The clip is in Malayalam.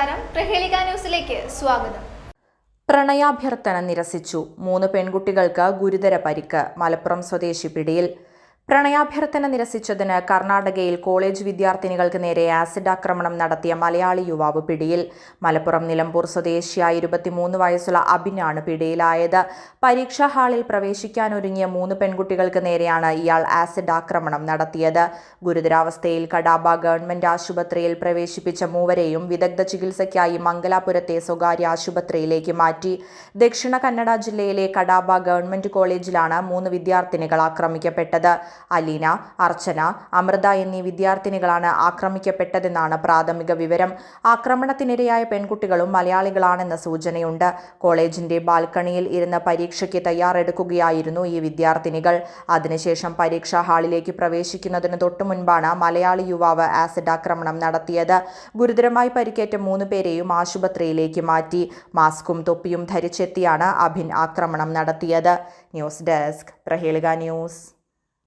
നമസ്കാരം. പ്രഹേളിക ന്യൂസിലേക്ക് സ്വാഗതം. പ്രണയാഭ്യർത്ഥന നിരസിച്ചു. മൂന്ന് പെൺകുട്ടികൾക്ക് ഗുരുതര പരിക്ക്. മലപ്പുറം സ്വദേശി പിടിയിൽ പ്രണയാഭ്യർത്ഥന നിരസിച്ചതിന് കർണാടകയിൽ കോളേജ് വിദ്യാർത്ഥിനികൾക്ക് നേരെ ആസിഡ് ആക്രമണം നടത്തിയ മലയാളി യുവാവ് പിടിയിൽ. മലപ്പുറം നിലമ്പൂർ സ്വദേശിയായ ഇരുപത്തിമൂന്ന് വയസ്സുള്ള അബിനാണ് പിടിയിലായത്. പരീക്ഷാ ഹാളിൽ പ്രവേശിക്കാനൊരുങ്ങിയ മൂന്ന് പെൺകുട്ടികൾക്ക് നേരെയാണ് ഇയാൾ ആസിഡ് ആക്രമണം നടത്തിയത്. ഗുരുതരാവസ്ഥയിൽ കടാബ ഗവൺമെന്റ് ആശുപത്രിയിൽ പ്രവേശിപ്പിച്ച മൂവരെയും വിദഗ്ധ ചികിത്സയ്ക്കായി മംഗലാപുരത്തെ സ്വകാര്യ ആശുപത്രിയിലേക്ക് മാറ്റി. ദക്ഷിണ കന്നഡ ജില്ലയിലെ കടാബ ഗവൺമെന്റ് കോളേജിലാണ് മൂന്ന് വിദ്യാർത്ഥിനികൾ ആക്രമിക്കപ്പെട്ടത്. അലീന അർച്ചന അമൃത എന്നീ വിദ്യാർത്ഥിനികളാണ് ആക്രമിക്കപ്പെട്ടതെന്നാണ് പ്രാഥമിക വിവരം. ആക്രമണത്തിനിരയായ പെൺകുട്ടികളും മലയാളികളാണെന്ന സൂചനയുണ്ട്. കോളേജിന്റെ ബാൽക്കണിയിൽ ഇരുന്ന് പരീക്ഷയ്ക്ക് തയ്യാറെടുക്കുകയായിരുന്നു ഈ വിദ്യാർത്ഥിനികൾ. അതിനുശേഷം പരീക്ഷാ ഹാളിലേക്ക് പ്രവേശിക്കുന്നതിന് തൊട്ടു മുൻപാണ് മലയാളി യുവാവ് ആസിഡ് ആക്രമണം നടത്തിയത്. ഗുരുതരമായി പരിക്കേറ്റ മൂന്ന് പേരെയും ആശുപത്രിയിലേക്ക് മാറ്റി. മാസ്കും തൊപ്പിയും ധരിച്ചെത്തിയാണ് അഭിൻ ആക്രമണം നടത്തിയത്. News desk Prahelika news.